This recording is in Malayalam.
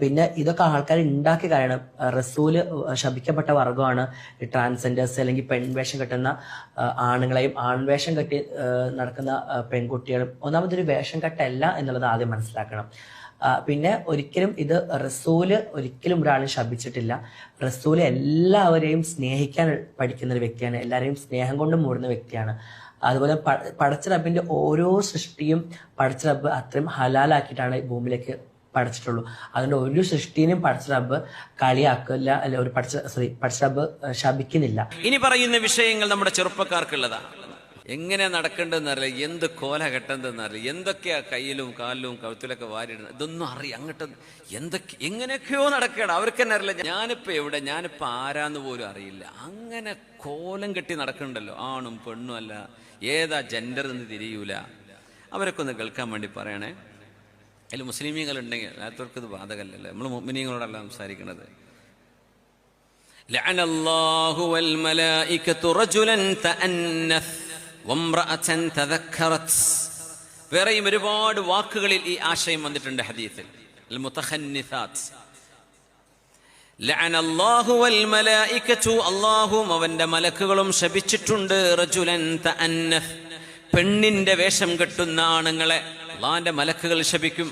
പിന്നെ ഇതൊക്കെ ആൾക്കാർ ഉണ്ടാക്കി കാര്യമാണ്. റസൂൽ ശപിക്കപ്പെട്ട വർഗമാണ് ട്രാൻസ്ജെൻഡേഴ്സ് അല്ലെങ്കിൽ പെൺവേഷം കെട്ടുന്ന ആണുങ്ങളെയും ആൺവേഷം കെട്ടി നടക്കുന്ന പെൺകുട്ടികളും ഒന്നാമതൊരു വേഷം കെട്ടല്ല എന്നുള്ളത് ആദ്യം മനസ്സിലാക്കണം. പിന്നെ ഒരിക്കലും ഇത് റസൂൽ ഒരിക്കലും ഒരാളെ ശപിച്ചിട്ടില്ല. റസൂൽ എല്ലാവരെയും സ്നേഹിക്കാൻ പഠിക്കുന്ന ഒരു വ്യക്തിയാണ്. എല്ലാവരെയും സ്നേഹം കൊണ്ട് മൂടുന്ന വ്യക്തിയാണ്. അതുപോലെ പടച്ച റബ്ബിന്റെ ഓരോ സൃഷ്ടിയും പടച്ച റബ്ബ് അത്രയും ഹലാലാക്കിയിട്ടാണ് ഭൂമിയിലേക്ക് പഠിച്ചിട്ടുള്ളൂ. അതുകൊണ്ട് ഒരു സൃഷ്ടിനെയും പടച്ച റബ്ബ് കളിയാക്കില്ല അല്ല ഒരു പഠിച്ച സോറി പടച്ച റബ്ബ് ശപിക്കുന്നില്ല. ഇനി പറയുന്ന വിഷയങ്ങൾ നമ്മുടെ ചെറുപ്പക്കാർക്കുള്ളതാണ്. എങ്ങനെ നടക്കേണ്ടതെന്ന് അറിയില്ല. എന്ത് കോല കെട്ടേണ്ടതെന്ന് അറിയില്ല. എന്തൊക്കെയാ കയ്യിലും കാലിലും കഴുത്തിലൊക്കെ വാരിടുന്നത് ഇതൊന്നും അറിയാം അങ്ങോട്ട് എന്തൊക്കെ എങ്ങനെയൊക്കെയോ നടക്കണം അവർക്ക് തന്നെ അറിയില്ല. ഞാനിപ്പോ എവിടെ? ഞാനിപ്പോ ആരാന്ന് പോലും അറിയില്ല. അങ്ങനെ കോലം കെട്ടി നടക്കണ്ടല്ലോ. ആണും പെണ്ണും അല്ല. ഏതാ ജെൻഡർ എന്ന് തിരിയൂല. അവരൊക്കെ ഒന്ന് കേൾക്കാൻ വേണ്ടി പറയണേ. അതിൽ മുസ്ലിമീങ്ങൾ ഉണ്ടെങ്കിൽ അല്ലാത്തവർക്ക് ഇത് ബാധകല്ലല്ലോ നമ്മൾ മുസ്ലിമീങ്ങളോടല്ല സംസാരിക്കുന്നത് لعن الله والملائكة رجلا تأنث وامرأة تذكرت വേറെയും ഒരുപാട് വാക്കുകളിൽ ഈ ആശയം വന്നിട്ടുണ്ട് ഹദീത്തിൽ മുത്തഖന്നിസാത്ത് ലഅന അല്ലാഹു വൽ മലായികതു അല്ലാഹും അവന്റെ മലക്കുകളും ശപിച്ചിട്ടുണ്ട് റജുലൻ തഅന്നഫ് പെണ്ണിന്റെ വേഷം കെട്ടുന്ന ആണുങ്ങളെ അള്ളാന്റെ മലക്കുകൾ ശപിക്കും.